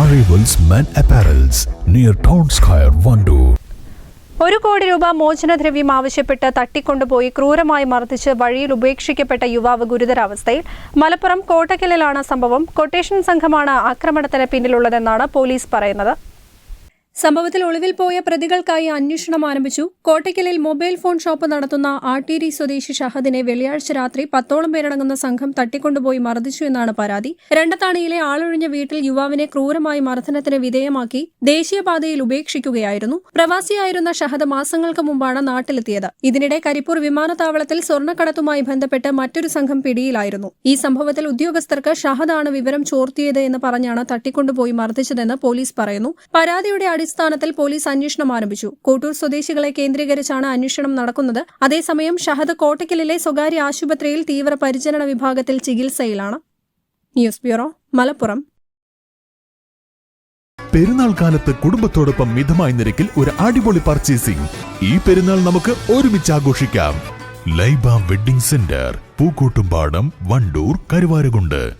Arrivals Men apparels near Town Square, Vandoor. ഒരു കോടി രൂപ മോചനദ്രവ്യം ആവശ്യപ്പെട്ട് തട്ടിക്കൊണ്ടുപോയി ക്രൂരമായി മർദ്ദിച്ച് വഴിയിൽ ഉപേക്ഷിക്കപ്പെട്ട യുവാവ് ഗുരുതരാവസ്ഥയിൽ മലപ്പുറം കോട്ടക്കലിലാണ് സംഭവം കൊട്ടേഷൻ സംഘമാണ് ആക്രമണത്തിന് പിന്നിലുള്ളതെന്നാണ് പോലീസ് പറയുന്നത് സംഭവത്തിൽ ഒളിവിൽ പോയ പ്രതികൾക്കായി അന്വേഷണം ആരംഭിച്ചു. കോട്ടയ്ക്കലിൽ മൊബൈൽ ഫോൺ ഷോപ്പ് നടത്തുന്ന ആട്ടീരി സ്വദേശി ഷഹദിനെ വെള്ളിയാഴ്ച രാത്രി പത്തോളം പേരടങ്ങുന്ന സംഘം തട്ടിക്കൊണ്ടുപോയി മർദ്ദിച്ചു എന്നാണ് പരാതി. രണ്ടത്താണിയിലെ ആളൊഴിഞ്ഞ വീട്ടിൽ യുവാവിനെ ക്രൂരമായി മർദ്ദനത്തിന് വിധേയമാക്കി ദേശീയപാതയിൽ ഉപേക്ഷിക്കുകയായിരുന്നു. പ്രവാസിയായിരുന്ന ഷഹദ് മാസങ്ങൾക്ക് മുമ്പാണ് നാട്ടിലെത്തിയത്. ഇതിനിടെ കരിപ്പൂർ വിമാനത്താവളത്തിൽ സ്വർണക്കടത്തുമായി ബന്ധപ്പെട്ട് മറ്റൊരു സംഘം പിടിയിലായിരുന്നു. ഈ സംഭവത്തിൽ ഉദ്യോഗസ്ഥർക്ക് ഷഹദാണ് വിവരം ചോർത്തിയത് എന്ന് പറഞ്ഞാണ് തട്ടിക്കൊണ്ടുപോയി മർദ്ദിച്ചതെന്ന് പോലീസ് പറയുന്നു. പരാതിയുടെ അടിസ്ഥാനത്തിൽ പോലീസ് അന്വേഷണം ആരംഭിച്ചു. കോട്ടൂർ സ്വദേശികളെ കേന്ദ്രീകരിച്ചാണ് അന്വേഷണം നടക്കുന്നത്. അതേസമയം ഷഹദ് കോട്ടയ്ക്കലിലെ സ്വകാര്യ ആശുപത്രിയിൽ തീവ്ര പരിചരണ വിഭാഗത്തിൽ ചികിത്സയിലാണ്. News bureau Malappuram. പെരുന്നാൾ കാലത്ത് കുടുംബത്തോടൊപ്പം മിതമായ നിരക്കിൽ ഒരു അടിപൊളി പർച്ചേസിംഗ് ഈ പെരുന്നാൾ നമുക്ക് ഒരുമിച്ച് ആഘോഷിക്കാം. Laiba wedding centre Pookkottumpadam Wandoor Karuvarakundu.